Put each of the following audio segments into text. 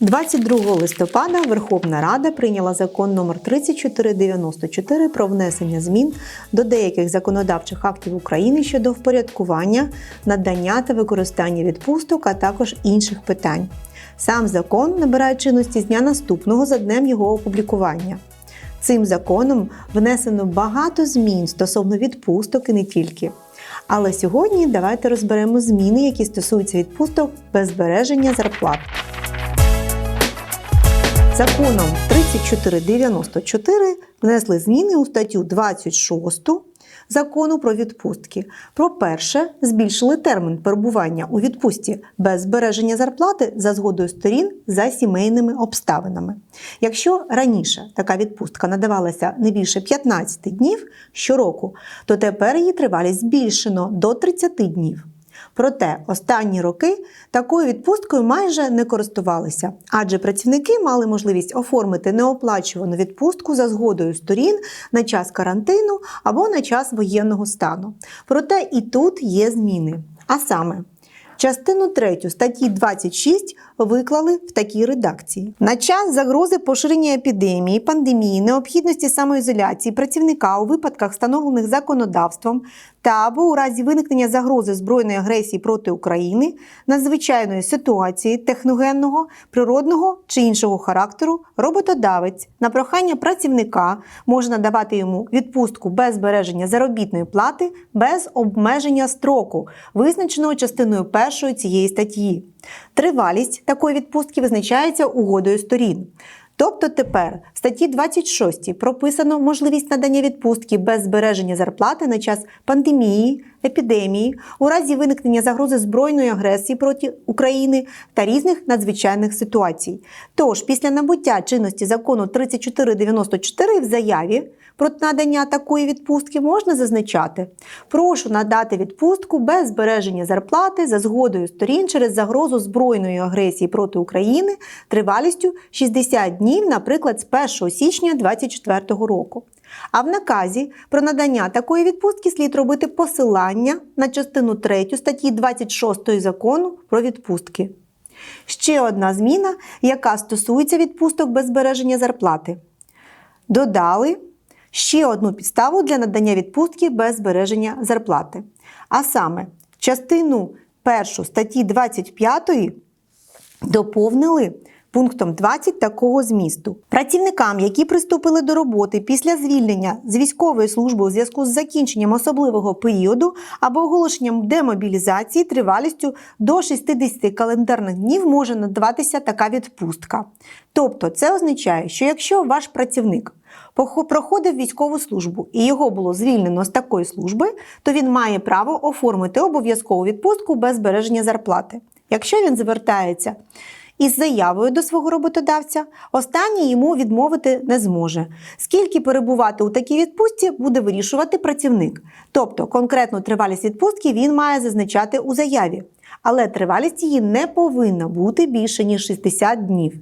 22 листопада Верховна Рада прийняла закон номер 3494 про внесення змін до деяких законодавчих актів України щодо впорядкування, надання та використання відпусток, а також інших питань. Сам закон набирає чинності з дня наступного за днем його опублікування. Цим законом внесено багато змін стосовно відпусток і не тільки. Але сьогодні давайте розберемо зміни, які стосуються відпусток без збереження зарплат. Законом 3494 внесли зміни у статтю 26 закону про відпустки. Про перше, збільшили термін перебування у відпустці без збереження зарплати за згодою сторін за сімейними обставинами. Якщо раніше така відпустка надавалася не більше 15 днів щороку, то тепер її тривалість збільшено до 30 днів. Проте останні роки такою відпусткою майже не користувалися, адже працівники мали можливість оформити неоплачувану відпустку за згодою сторін на час карантину або на час воєнного стану. Проте і тут є зміни. А саме, Частину 3 статті 26 виклали в такій редакції: на час загрози поширення епідемії, пандемії, необхідності самоізоляції працівника у випадках, встановлених законодавством, та або у разі виникнення загрози збройної агресії проти України, надзвичайної ситуації техногенного, природного чи іншого характеру, роботодавець на прохання працівника може надавати йому відпустку без збереження заробітної плати без обмеження строку, визначеного частиною першої цієї статті. Тривалість такої відпустки визначається угодою сторін. Тобто тепер в статті 26 прописано можливість надання відпустки без збереження зарплати на час пандемії, епідемії, у разі виникнення загрози збройної агресії проти України та різних надзвичайних ситуацій. Тож, після набуття чинності закону 3494 в заяві про надання такої відпустки можна зазначати: прошу надати відпустку без збереження зарплати за згодою сторін через загрозу збройної агресії проти України тривалістю 60 днів, наприклад, з 1 січня 2024 року. А в наказі про надання такої відпустки слід робити посилання на частину 3 статті 26 закону про відпустки. Ще одна зміна, яка стосується відпусток без збереження зарплати. Додали ще одну підставу для надання відпустки без збереження зарплати. А саме, частину 1 статті 25 доповнили пунктом 20 такого змісту. Працівникам, які приступили до роботи після звільнення з військової служби у зв'язку з закінченням особливого періоду або оголошенням демобілізації тривалістю до 60 календарних днів може надаватися така відпустка. Тобто, це означає, що якщо ваш працівник проходив військову службу і його було звільнено з такої служби, то він має право оформити обов'язкову відпустку без збереження зарплати. Якщо він звертається із заявою до свого роботодавця, останній йому відмовити не зможе. Скільки перебувати у такій відпустці буде вирішувати працівник. Тобто конкретну тривалість відпустки він має зазначати у заяві, але тривалість її не повинна бути більше ніж 60 днів.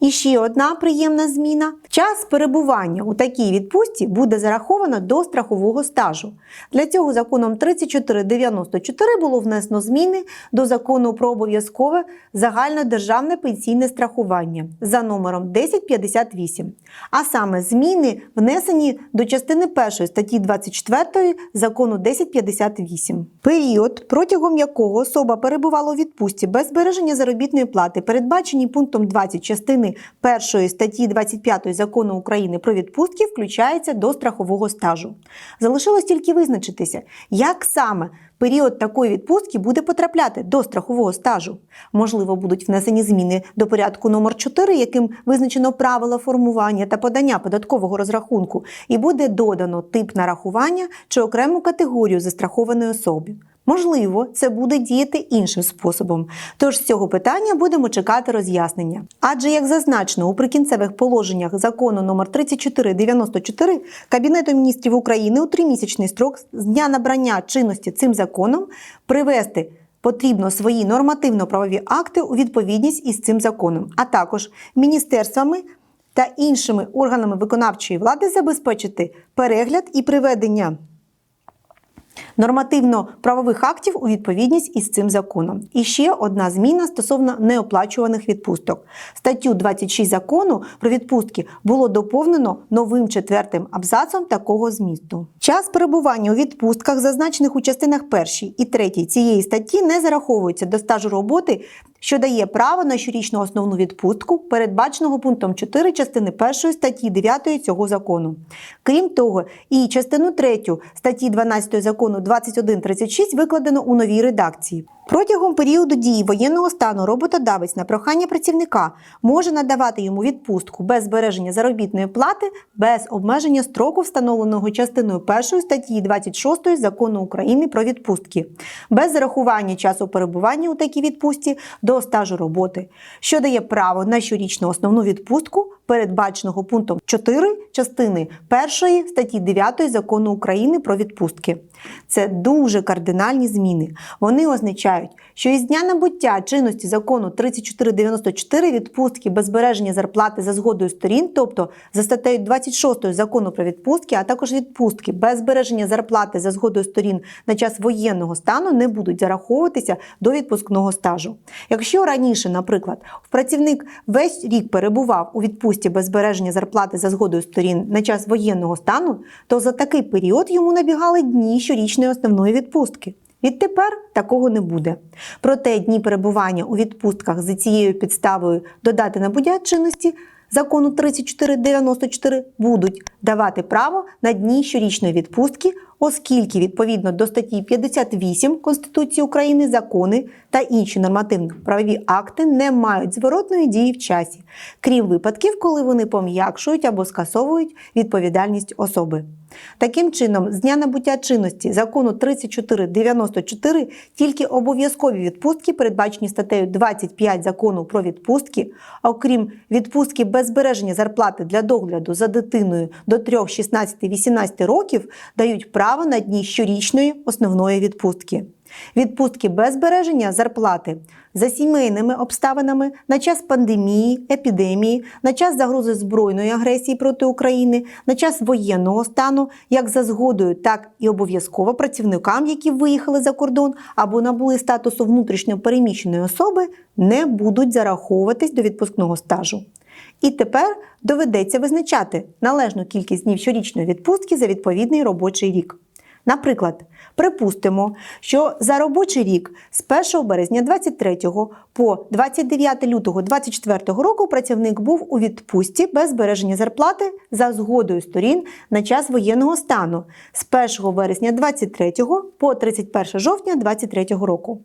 І ще одна приємна зміна: час перебування у такій відпустці буде зараховано до страхового стажу. Для цього законом 3494 було внесено зміни до закону про обов'язкове загальнодержавне пенсійне страхування за номером 1058. А саме зміни внесені до частини 1 статті 24 закону 1058. Період, протягом якого особа перебувала у відпустці без збереження заробітної плати, передбачені пунктом 20 частини 1 статті 25 закону України про відпустки, включається до страхового стажу. Залишилось тільки визначитися, як саме період такої відпустки буде потрапляти до страхового стажу. Можливо, будуть внесені зміни до порядку номер 4, яким визначено правила формування та подання податкового розрахунку, і буде додано тип нарахування чи окрему категорію застрахованої особи. Можливо, це буде діяти іншим способом. Тож з цього питання будемо чекати роз'яснення. Адже, як зазначено у прикінцевих положеннях закону номер 3494 Кабінету міністрів України у тримісячний строк з дня набрання чинності цим законом привести потрібно свої нормативно-правові акти у відповідність із цим законом, а також міністерствами та іншими органами виконавчої влади забезпечити перегляд і приведення нормативно-правових актів у відповідність із цим законом. І ще одна зміна стосовно неоплачуваних відпусток. Статтю 26 закону про відпустки було доповнено новим четвертим абзацом такого змісту. Час перебування у відпустках, зазначених у частинах 1 і 3 цієї статті, не зараховується до стажу роботи, що дає право на щорічну основну відпустку, передбаченого пунктом 4 частини 1 статті 9 цього закону. Крім того, і частину 3 статті 12 закону 2136 викладено у новій редакції. Протягом періоду дії воєнного стану роботодавець на прохання працівника може надавати йому відпустку без збереження заробітної плати без обмеження строку, встановленого частиною 1 статті 26 закону України про відпустки, без зарахування часу перебування у такій відпустці до стажу роботи, що дає право на щорічну основну відпустку, передбаченого пунктом 4 частини 1 статті 9 закону України про відпустки. Це дуже кардинальні зміни. Вони означають, що із дня набуття чинності закону 3494 відпустки без збереження зарплати за згодою сторін, тобто за статтею 26 закону про відпустки, а також відпустки без збереження зарплати за згодою сторін на час воєнного стану не будуть зараховуватися до відпускного стажу. Якщо раніше, наприклад, працівник весь рік перебував у відпустці без збереження зарплати за згодою сторін на час воєнного стану, то за такий період йому набігали дні щорічної основної відпустки. Відтепер такого не буде. Проте дні перебування у відпустках за цією підставою додати набуття чинності закону 3494 будуть давати право на дні щорічної відпустки, оскільки відповідно до статті 58 Конституції України закони та інші нормативно-правові акти не мають зворотної дії в часі, крім випадків, коли вони пом'якшують або скасовують відповідальність особи. Таким чином, з дня набуття чинності закону 3494 тільки обов'язкові відпустки, передбачені статтею 25 закону про відпустки, окрім відпустки без збереження зарплати для догляду за дитиною до 3, 16, 18 років, дають право на дні щорічної основної відпустки. Відпустки без збереження зарплати за сімейними обставинами на час пандемії, епідемії, на час загрози збройної агресії проти України, на час воєнного стану, як за згодою, так і обов'язково працівникам, які виїхали за кордон або набули статусу внутрішньо переміщеної особи, не будуть зараховуватись до відпускного стажу. І тепер доведеться визначати належну кількість днів щорічної відпустки за відповідний робочий рік. Наприклад, припустимо, що за робочий рік з 1 березня 23 по 29 лютого 24 року працівник був у відпустці без збереження зарплати за згодою сторін на час воєнного стану з 1 вересня 23 по 31 жовтня 23 року.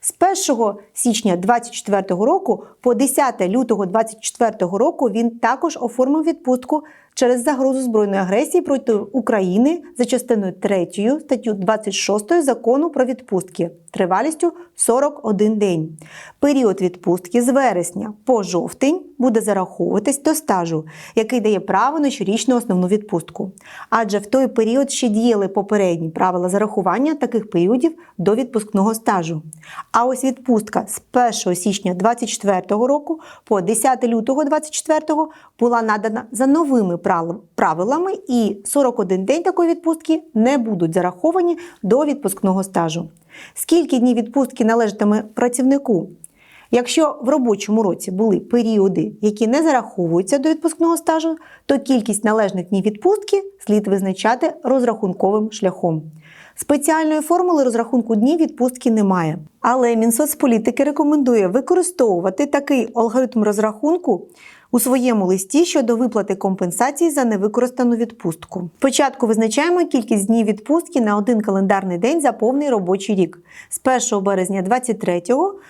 З 1 січня 24 року по 10 лютого 24 року він також оформив відпустку через загрозу збройної агресії проти України за частиною 3 статтю 26 закону про відпустки тривалістю 41 день. Період відпустки з вересня по жовтень буде зараховуватись до стажу, який дає право на щорічну основну відпустку. Адже в той період ще діяли попередні правила зарахування таких періодів до відпускного стажу. А ось відпустка з 1 січня 2024 року по 10 лютого 2024 була надана за новими правилами, і 41 день такої відпустки не будуть зараховані до відпускного стажу. Скільки днів відпустки належатиме працівнику? Якщо в робочому році були періоди, які не зараховуються до відпускного стажу, то кількість належних днів відпустки слід визначати розрахунковим шляхом. Спеціальної формули розрахунку днів відпустки немає. Але Мінсоцполітики рекомендує використовувати такий алгоритм розрахунку у своєму листі щодо виплати компенсації за невикористану відпустку. Спочатку визначаємо кількість днів відпустки на один календарний день за повний робочий рік з 1 березня 23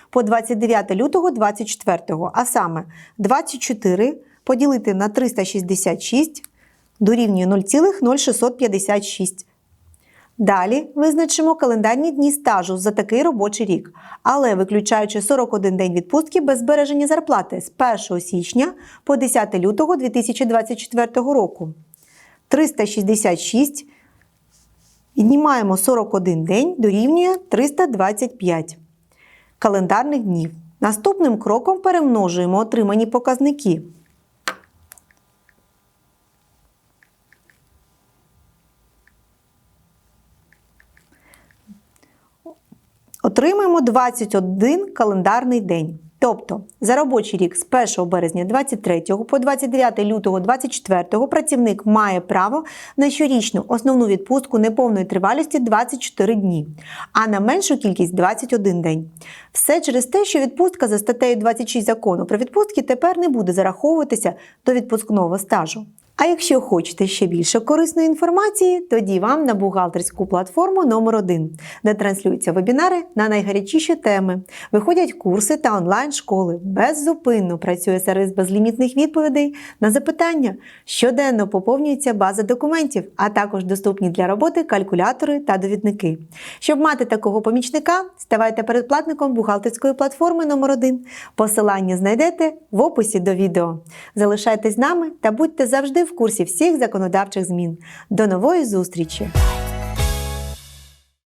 по 29 лютого 24, а саме 24 поділити на 366 дорівнює 0,0656. Далі визначимо календарні дні стажу за такий робочий рік, але виключаючи 41 день відпустки без збереження зарплати з 1 січня по 10 лютого 2024 року. 366 віднімаємо 41 день дорівнює 325 календарних днів. Наступним кроком перемножуємо отримані показники. Отримаємо 21 календарний день. Тобто за робочий рік з 1 березня 23 по 29 лютого 24 працівник має право на щорічну основну відпустку неповної тривалості 24 дні, а на меншу кількість 21 день. Все через те, що відпустка за статтею 26 закону про відпустки тепер не буде зараховуватися до відпускного стажу. А якщо хочете ще більше корисної інформації, тоді вам на бухгалтерську платформу номер 1 де транслюються вебінари на найгарячіші теми, виходять курси та онлайн-школи. Беззупинно працює сервіс безлімітних відповідей на запитання. Щоденно поповнюється база документів, а також доступні для роботи калькулятори та довідники. Щоб мати такого помічника, ставайте передплатником бухгалтерської платформи номер 1 Посилання знайдете в описі до відео. Залишайтесь з нами та будьте завжди в курсі всіх законодавчих змін. До нової зустрічі!